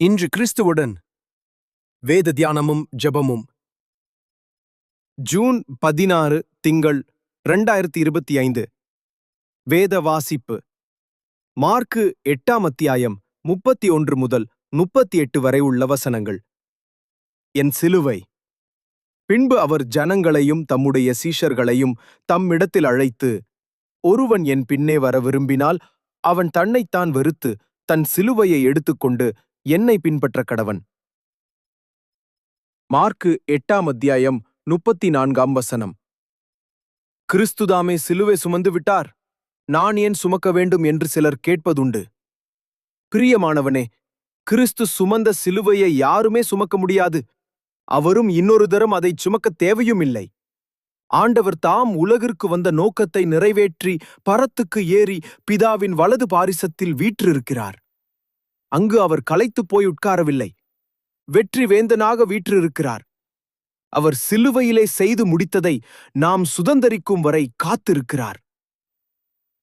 இன்று கிறிஸ்துவுடன் வேத தியானமும் ஜெபமும். ஜூன் பதினாறு திங்கள் இரண்டாயிரத்தி இருபத்தி ஐந்து. வேத வாசிப்பு. மார்க்கு எட்டாம் அத்தியாயம் முப்பத்தி ஒன்று முதல் முப்பத்தி எட்டு வரை உள்ள வசனங்கள். என் சிலுவை. பின்பு அவர் ஜனங்களையும் தம்முடைய சீஷர்களையும் தம்மிடத்தில் அழைத்து ஒருவன் என் பின்னே வர விரும்பினால் அவன் தன்னைத்தான் வெறுத்து தன் சிலுவையை எடுத்துக்கொண்டு என்னை பின்பற்ற கடவன். மார்க்கு எட்டாம் அத்தியாயம் முப்பத்தி நான்காம் வசனம். கிறிஸ்துதாமே சிலுவை சுமந்து விட்டார். நான் ஏன் சுமக்க வேண்டும் என்று சிலர் கேட்பதுண்டு. பிரியமானவனே கிறிஸ்து சுமந்த சிலுவையை யாருமே சுமக்க முடியாது. அவரும் இன்னொரு தரம் அதை சுமக்க தேவையும் இல்லை ஆண்டவர் தாம் உலகிற்கு வந்த நோக்கத்தை நிறைவேற்றி பரத்துக்கு ஏறி பிதாவின் வலது பாரிசத்தில் வீற்றிருக்கிறார். அங்கு அவர் களைத்துப் போய் உட்காரவில்லை. வெற்றி வேந்தனாக வீற்றிருக்கிறார். அவர் சிலுவையிலே செய்து முடித்ததை நாம் சுதந்தரிக்கும் வரை காத்திருக்கிறார்.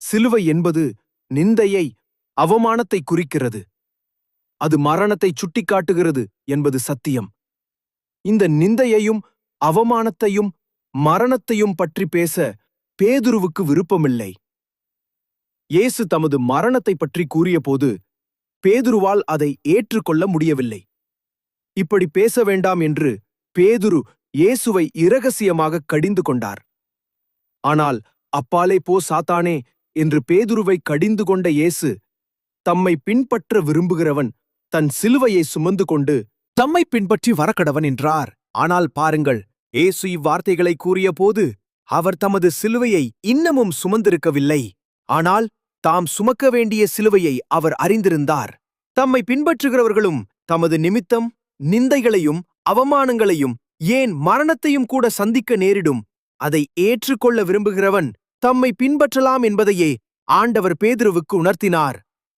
சிலுவை என்பது நிந்தையை அவமானத்தை குறிக்கிறது. அது மரணத்தை சுட்டிக்காட்டுகிறது என்பது சத்தியம். இந்த நிந்தையையும் அவமானத்தையும் மரணத்தையும் பற்றி பேச பேதுருவுக்கு விருப்பமில்லை. இயேசு தமது மரணத்தை பற்றி கூறியபோது பேதுருவால் அதை ஏற்றுக்கொள்ள முடியவில்லை. இப்படி பேச வேண்டாம் என்று பேதுரு இயேசுவை இரகசியமாக கடிந்து கொண்டார். ஆனால் அப்பாலே போ சாத்தானே என்று பேதுருவை கடிந்து கொண்ட இயேசு தம்மை பின்பற்ற விரும்புகிறவன் தன் சிலுவையை சுமந்து கொண்டு தம்மை பின்பற்றி வரக்கடவன் என்றார். ஆனால் பாருங்கள் இயேசு இவ்வார்த்தைகளை கூறியபோது அவர் தமது சிலுவையை இன்னமும் சுமந்திருக்கவில்லை. ஆனால் தாம் சுமக்க வேண்டிய சிலுவையை அவர் அறிந்திருந்தார். தம்மை பின்பற்றுகிறவர்களும் தமது நிமித்தம் நிந்தைகளையும் அவமானங்களையும் ஏன் மரணத்தையும் கூட சந்திக்க நேரிடும். அதை ஏற்றுக்கொள்ள விரும்புகிறவன் தம்மை பின்பற்றலாம் என்பதையே ஆண்டவர் பேதுருவுக்கு உணர்த்தினார்.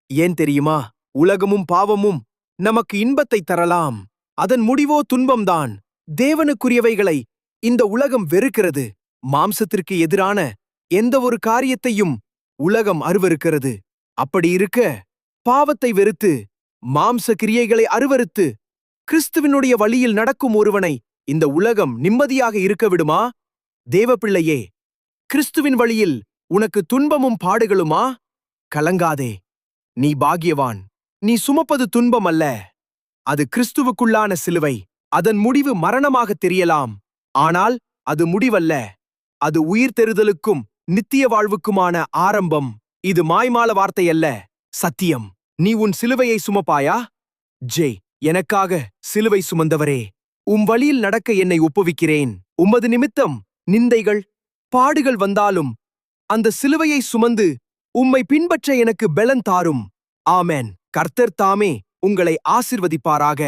ஏன் தெரியுமா? உலகமும் பாவமும் நமக்கு இன்பத்தை தரலாம். அதன் முடிவோ துன்பம்தான். தேவனுக்குரியவைகளை இந்த உலகம் வெறுக்கிறது. மாம்சத்திற்கு எதிரான எந்த ஒரு காரியத்தையும் உலகம் அருவருக்கிறது. அப்படி இருக்க பாவத்தை வெறுத்து மாம்ச கிரியைகளை அருவருத்து கிறிஸ்துவினுடைய வழியில் நடக்கும் ஒருவனை இந்த உலகம் நிம்மதியாக இருக்க விடுமா? தேவப்பிள்ளையே கிறிஸ்துவின் வழியில் உனக்கு துன்பமும் பாடுகளுமா? கலங்காதே நீ பாகியவான் நீ சுமப்பது துன்பம் அல்ல அது கிறிஸ்துவுக்குள்ளான சிலுவை. அதன் முடிவு மரணமாக தெரியலாம். ஆனால் அது முடிவல்ல. அது உயிர் தெருதலுக்கும் நித்திய வாழ்வுக்குமான ஆரம்பம் இது மாய்மால வார்த்தையல்ல சத்தியம். நீ உன் சிலுவையை சுமப்பாயா? ஜே எனக்காக சிலுவை சுமந்தவரே. உம் வழியில் நடக்க என்னை ஒப்புவிக்கிறேன். உமது நிமித்தம் நிந்தைகள் பாடுகள் வந்தாலும் அந்த சிலுவையை சுமந்து உம்மை பின்பற்ற எனக்கு பெலன் தாரும். ஆமேன். கர்த்தர் தாமே உங்களை ஆசிர்வதிப்பாராக.